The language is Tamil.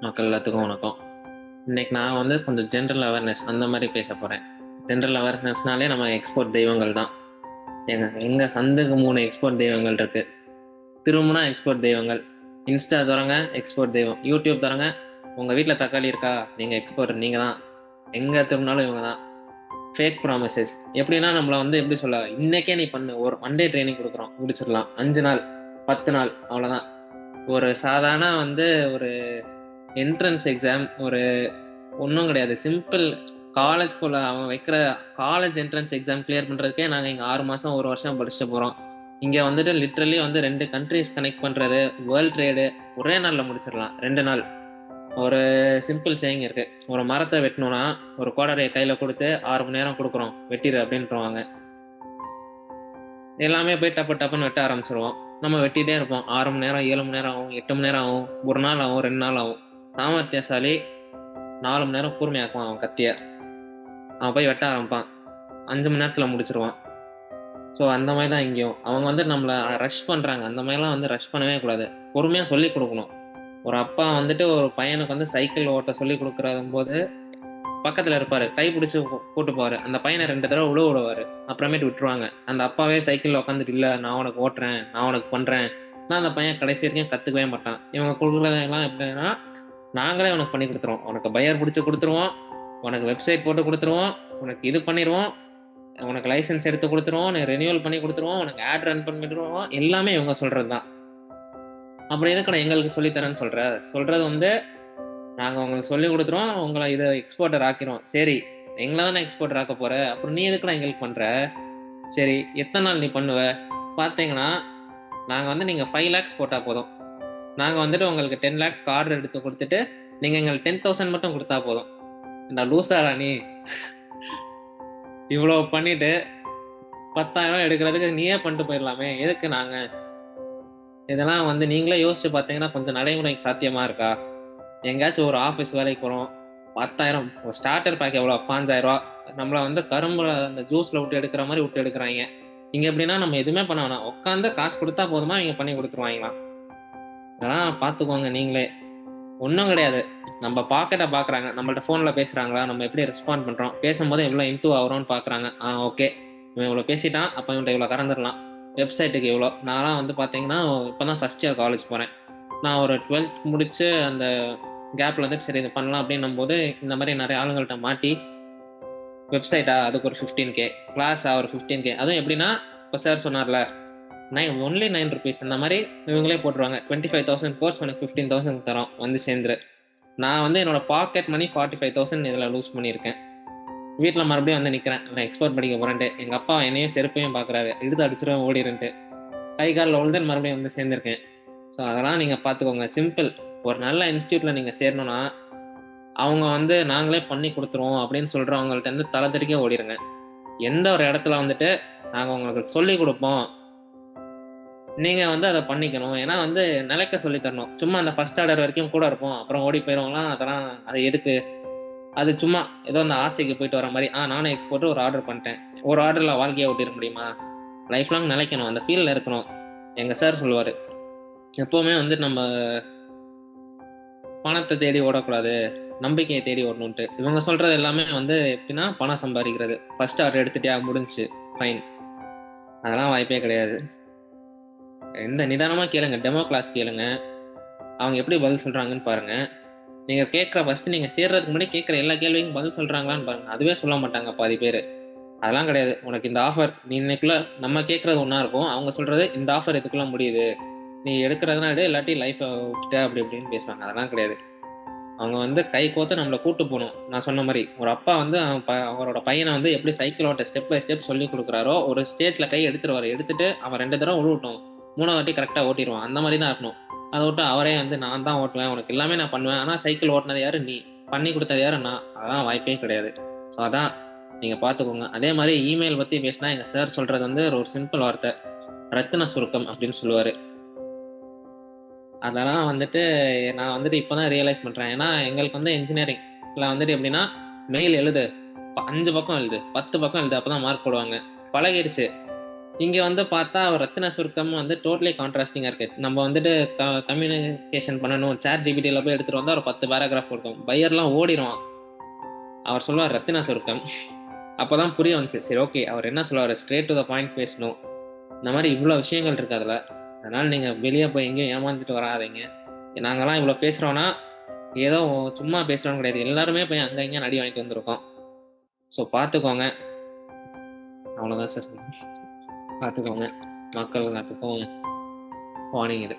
மக்கள் எல்லாத்துக்கும் வணக்கம். இன்னைக்கு நான் வந்து கொஞ்சம் ஜென்ரல் அவேர்னஸ் அந்த மாதிரி பேச போகிறேன் ஜென்ரல் அவேர்னஸ்னாலே நம்ம எக்ஸ்போர்ட் தெய்வங்கள் தான். எங்கள் எங்கள் சந்துக்கு மூணு எக்ஸ்போர்ட் தெய்வங்கள் இருக்கு. திரும்பினா எக்ஸ்போர்ட் தெய்வங்கள். இன்ஸ்டா தரங்க எக்ஸ்போர்ட் தெய்வம். யூடியூப் தரங்க உங்கள் வீட்டில் தக்காளி இருக்கா? நீங்கள் எக்ஸ்போர்ட் நீங்கள் தான். எங்கே திரும்பினாலும் இவங்க தான். ஃபேக் ப்ராமிசஸ் எப்படின்னா நம்மளை வந்து எப்படி சொல்ல இன்றைக்கே நீ பண்ணு. ஒரு ஒன் டே ட்ரைனிங் கொடுக்குறோம். முடிச்சிடலாம். அஞ்சு நாள் பத்து நாள் அவ்வளோதான் ஒரு சாதாரண வந்து ஒரு என்ட்ரன்ஸ் எக்ஸாம் ஒரு ஒன்றும் கிடையாது. சிம்பிள் காலேஜ் ஸ்கூலில் அவன் வைக்கிற காலேஜ் என்ட்ரன்ஸ் எக்ஸாம் கிளியர் பண்ணுறதுக்கே நாங்கள் இங்கே ஆறு மாதம் ஒரு வருஷம் படிச்சுட்டு போகிறோம் இங்கே வந்துட்டு லிட்ரலி வந்து ரெண்டு கண்ட்ரிஸ் கனெக்ட் பண்ணுறது வேர்ல்ட் ட்ரேடு ஒரே நாளில் முடிச்சிடலாம். ரெண்டு நாள். ஒரு சிம்பிள் சேயிங் இருக்கு. ஒரு மரத்தை வெட்டணும்னா ஒரு கோடரையை கையில் கொடுத்து ஆறு மணி நேரம் கொடுக்குறோம். வெட்டிடு அப்படின்றவாங்க எல்லாமே போய் டப்பு டப்புன்னு வெட்ட ஆரம்பிச்சிருவோம். நம்ம வெட்டிகிட்டே இருப்போம். ஆறு மணி நேரம் ஏழு மணி நேரம் ஆகும் எட்டு மணி நேரம் ஆகும் ஒரு நாள் ஆகும் ரெண்டு நாள் ஆகும். சாமர்த்தியசாலி நாலு மணி நேரம் கூர்மையாக்குவான் அவன் கத்திய. அவன் போய் வெட்ட ஆரம்பிப்பான். அஞ்சு மணி நேரத்தில் முடிச்சிருவான். ஸோ அந்த மாதிரி தான் இங்கேயும். அவங்க வந்து நம்மளை ரஷ் பண்ணுறாங்க அந்த மாதிரிலாம் வந்து ரஷ் பண்ணவே கூடாது. பொறுமையாக சொல்லி கொடுக்கணும். ஒரு அப்பா வந்துட்டு ஒரு பையனுக்கு வந்து சைக்கிள் ஓட்ட சொல்லி கொடுக்குற போது பக்கத்தில் இருப்பார். கை பிடிச்சி கூட்டு போவார். அந்த பையனை ரெண்டு தடவை உழவு விடுவார். அப்புறமேட்டு விட்டுருவாங்க. அந்த அப்பாவே சைக்கிளில் உட்காந்துட்டு இல்லை நான் உனக்கு ஓட்டுறேன். நான் உனக்கு பண்ணுறேன் நான் அந்த பையன் கடைசி வரைக்கும் கற்றுக்கவே மாட்டான். இவங்க கொடுக்குறதெல்லாம் எப்படின்னா நாங்களே உனக்கு பண்ணி கொடுத்துருவோம். உனக்கு பையர் பிடிச்சி கொடுத்துருவோம். உனக்கு வெப்சைட் போட்டு கொடுத்துருவோம். உனக்கு இது பண்ணிடுவோம் உனக்கு லைசன்ஸ் எடுத்து கொடுத்துருவோம். உனக்கு ரெனியூவல் பண்ணி கொடுத்துருவோம். உனக்கு ஆட் ரன் பண்ணிடுவோம் எல்லாமே இவங்க சொல்கிறது தான் அப்புறம் எதுக்கு எங்களுக்கு சொல்லித்தரேன்னு சொல்கிற சொல்கிறது வந்து நாங்கள் உங்களுக்கு சொல்லி கொடுத்துருவோம். உங்களை இதை எக்ஸ்போர்ட்டர் ஆக்கிறோம் சரி எங்களை தானே எக்ஸ்போர்ட்டர் ஆக்க போகிற அப்புறம் நீ எதுக்குடா எங்களுக்கு பண்ணுற சரி எத்தனை நாள் நீ பண்ணுவ? பார்த்தீங்கன்னா நாங்கள் வந்து நீங்கள் ஃபைவ் லேக்ஸ் போட்டால் போதும். நாங்கள் வந்துட்டு உங்களுக்கு டென் லேக்ஸ் ஆர்டர் எடுத்து கொடுத்துட்டு நீங்கள் எங்களுக்கு டென் தௌசண்ட் மட்டும் கொடுத்தா போதும். நான் லூசாரா நீ? இவ்வளோ பண்ணிட்டு பத்தாயிரம் எடுக்கிறதுக்கு நீயே பண்ணிட்டு போயிடலாமே. எதுக்கு நாங்கள் இதெல்லாம் வந்து நீங்களே யோசிச்சு பார்த்தீங்கன்னா கொஞ்சம் நடைமுறைக்கு சாத்தியமாக இருக்கா? எங்கேயாச்சும் ஒரு ஆஃபீஸ் வேலைக்கு போகிறோம் பத்தாயிரம். ஒரு ஸ்டார்டர் பேக் எவ்வளோ பாஞ்சாயிரரூவா நம்மளை வந்து கரும்புல அந்த ஜூஸில் விட்டு எடுக்கிற மாதிரி விட்டு எடுக்கிறாங்க. இங்கே எப்படின்னா நம்ம எதுவுமே பண்ண வேணாம். உட்காந்து காசு கொடுத்தா போதுமா? இங்கே பண்ணி கொடுத்துருவாங்களாம் அதெல்லாம் பார்த்துக்கோங்க நீங்களே. ஒன்றும் கிடையாது. நம்ம பாக்கெட்டை பார்க்குறாங்க நம்மள்ட்ட ஃபோனில் பேசுகிறாங்களா நம்ம எப்படி ரெஸ்பாண்ட் பண்ணுறோம் பேசும்போது எவ்வளோ இம்ப்ரூவ் ஆகிறோம்னு பார்க்குறாங்க ஆ ஓகே இவன் இவ்வளோ பேசிட்டான். அப்போ இவன்ட்ட இவ்வளோ கறந்துடலாம். வெப்சைட்டுக்கு இவ்வளோ நான்லாம் வந்து பார்த்தீங்கன்னா இப்போ தான் ஃபஸ்ட் இயர் காலேஜ் போகிறேன் நான் ஒரு டுவெல்த் முடித்து அந்த கேப்பில் வந்து சரி இது பண்ணலாம் அப்படின்னும் போது இந்த மாதிரி நிறைய ஆளுங்கள்ட்ட மாட்டி வெப்சைட்டா அதுக்கு ஒரு ஃபிஃப்டீன் கே கிளாஸா ஒரு ஃபிஃப்டீன் கே அதுவும் எப்படின்னா இப்போ சார் சொன்னார்ல நைன் ஒன்லி நைன் ருபீஸ் அந்த மாதிரி இவங்களே போட்டுருவாங்க. டுவெண்ட்டி ஃபைவ் தௌசண்ட் கோர்ஸ் உனக்கு ஃபிஃப்டீன் தௌசண்ட் தரோம் வந்து சேர்ந்துரு. நான் வந்து என்னோட pocket money forty five thousand இதில் லூஸ் பண்ணியிருக்கேன். வீட்டில் மறுபடியும் வந்து நிற்கிறேன் நான் எக்ஸ்போர்ட் படிக்க போகிறேன்ட்டு எங்கள் அப்பா என்னையும் செருப்பையும் பார்க்குறாரு எடுத்து அடிச்சிருவேன் ஓடிருன்ட்டு. கை காலில் உழுதுன்னு மறுபடியும் வந்து சேர்ந்துருக்கேன். ஸோ அதெல்லாம் நீங்கள் பார்த்துக்கோங்க சிம்பிள் ஒரு நல்ல இன்ஸ்டியூட்டில் நீங்கள் சேரணும்னா அவங்க வந்து நாங்களே பண்ணி கொடுத்துருவோம் அப்படின்னு சொல்கிறவங்கள்ட்ட இருந்து தலை தெறிக்க ஓடிடுங்க எந்த ஒரு இடத்துல வந்துட்டு நாங்கள் உங்களுக்கு சொல்லி கொடுப்போம் நீங்கள் வந்து அதை பண்ணிக்கணும். ஏன்னா வந்து நிலைக்க சொல்லி தரணும். சும்மா அந்த ஃபர்ஸ்ட் ஆர்டர் வரைக்கும் கூட இருப்போம். அப்புறம் ஓடி போயிடுவோம்லாம் அதெல்லாம் அது எதுக்கு? அது சும்மா ஏதோ அந்த ஆசைக்கு போயிட்டு வர மாதிரி. ஆ நானும் எக்ஸ்போர்ட் ஒரு ஆர்டர் பண்ணிட்டேன். ஒரு ஆர்டரில் வாழ்க்கையை ஓட்டிட முடியுமா? லைஃப் லாங் நிலைக்கணும். அந்த ஃபீல்டில் இருக்கணும். எங்கள் சார் சொல்லுவார். எப்போவுமே வந்து நம்ம பணத்தை தேடி ஓடக்கூடாது. நம்பிக்கையை தேடி ஓடணுன்ட்டு இவங்க சொல்றது எல்லாமே வந்து எப்படின்னா பணம் சம்பாதிக்கிறது. ஃபர்ஸ்ட் ஆர்டர் எடுத்துட்டியா? முடிஞ்சு ஃபைன் அதெல்லாம் வாய்ப்பே கிடையாது. எந்த நிதானமாக கேளுங்க டெமோ கிளாஸ் கேளுங்க. அவங்க எப்படி பதில் சொல்கிறாங்கன்னு பாருங்க. நீங்கள் கேட்குற ஃபஸ்ட்டு நீங்கள் சேர்றதுக்கு முன்னாடி கேட்குற எல்லா கேள்விக்கும் பதில் சொல்கிறாங்களான்னு பாருங்க. அதுவே சொல்ல மாட்டாங்க பாதி பேர். அதெல்லாம் கிடையாது. உனக்கு இந்த ஆஃபர் நீ இன்னைக்குள்ள நம்ம கேட்குறது ஒன்றா இருக்கும். அவங்க சொல்கிறது இந்த ஆஃபர் இதுக்குள்ள முடியுது. நீ எடுக்கிறதுனா எடு இல்லாட்டி லைஃப்பை விட்டுட்ட அப்படி இப்படின்னு பேசுவாங்க. அதெல்லாம் கிடையாது. அவங்க வந்து கை கோத்து நம்மளை கூட்டு போகணும். நான் சொன்ன மாதிரி ஒரு அப்பா வந்து அவன் ப அவரோட பையனை வந்து எப்படி சைக்கிளோட ஸ்டெப் பை ஸ்டெப் சொல்லி கொடுக்குறாரோ ஒரு ஸ்டேஜில் கை எடுத்துருவார். எடுத்துட்டு அவன் ரெண்டு தடவை உழுவிட்டோம். மூணாவது வாட்டி கரெக்டாக ஓட்டிடுவான் அந்த மாதிரி தான் இருக்கணும். அதை விட்டு அவரே வந்து நான் தான் ஓட்டுவேன் உனக்கு எல்லாமே நான் பண்ணுவேன். ஆனால் சைக்கிள் ஓட்டினது யாரு? நீ. பண்ணி கொடுத்தது யாரு? நான். அதெல்லாம் வாய்ப்பே கிடையாது. ஸோ அதான் நீங்கள் பார்த்துக்கோங்க. அதே மாதிரி இமெயில் பற்றி பேசினா எங்கள் சார் சொல்கிறது வந்து ஒரு சிம்பிள் வார்த்தை. ரத்தின சுருக்கம் அப்படின்னு சொல்லுவார். அதெல்லாம் வந்துட்டு நான் வந்துட்டு இப்போ தான் ரியலைஸ் பண்ணுறேன் ஏன்னா எங்களுக்கு வந்து இன்ஜினியரிங்கில் வந்துட்டு எப்படின்னா மெயில் எழுது. அஞ்சு பக்கம் எழுது. பத்து பக்கம் எழுது. அப்போ தான் மார்க் போடுவாங்க. பழகிடுச்சு இங்க வந்து பார்த்தா ரத்தின சுருக்கம் வந்து டோட்டலி கான்ட்ராஸ்டிங்கா இருக்கு. நம்ம வந்துட்டு த கம்யூனிகேஷன் பண்ணணும். சாட் ஜிபிடில போய் எடுத்துட்டு வந்தா ஒரு 10 பேராகிராஃப் இருக்கும். பையர்லாம் ஓடிடுவான் அவர் சொல்லுவார் ரத்தின சுருக்கம். அப்பதான் புரிய வந்துச்சு. சரி ஓகே. அவர் என்ன சொல்லுவார் ஸ்ட்ரேட் டூ த பாயிண்ட் பேசணும். இந்த மாதிரி இவ்வளோ விஷயங்கள் இருக்கு அதில் அதனால நீங்கள் வெளியே போய் எங்கேயும் ஏமாந்துட்டு வராதீங்க. நாங்கள்லாம் இவ்வளோ பேசுகிறோன்னா ஏதோ சும்மா பேசுகிறோம் கிடையாது. எல்லாருமே போய் அங்கே இங்கே நடி வாங்கிட்டு வந்திருக்கோம். ஸோ பார்த்துக்கோங்க. அவ்வளோதான் சார். பார்த்துக்கோங்க. மக்கள் எல்லாத்துக்கும் வார்னிங் இது.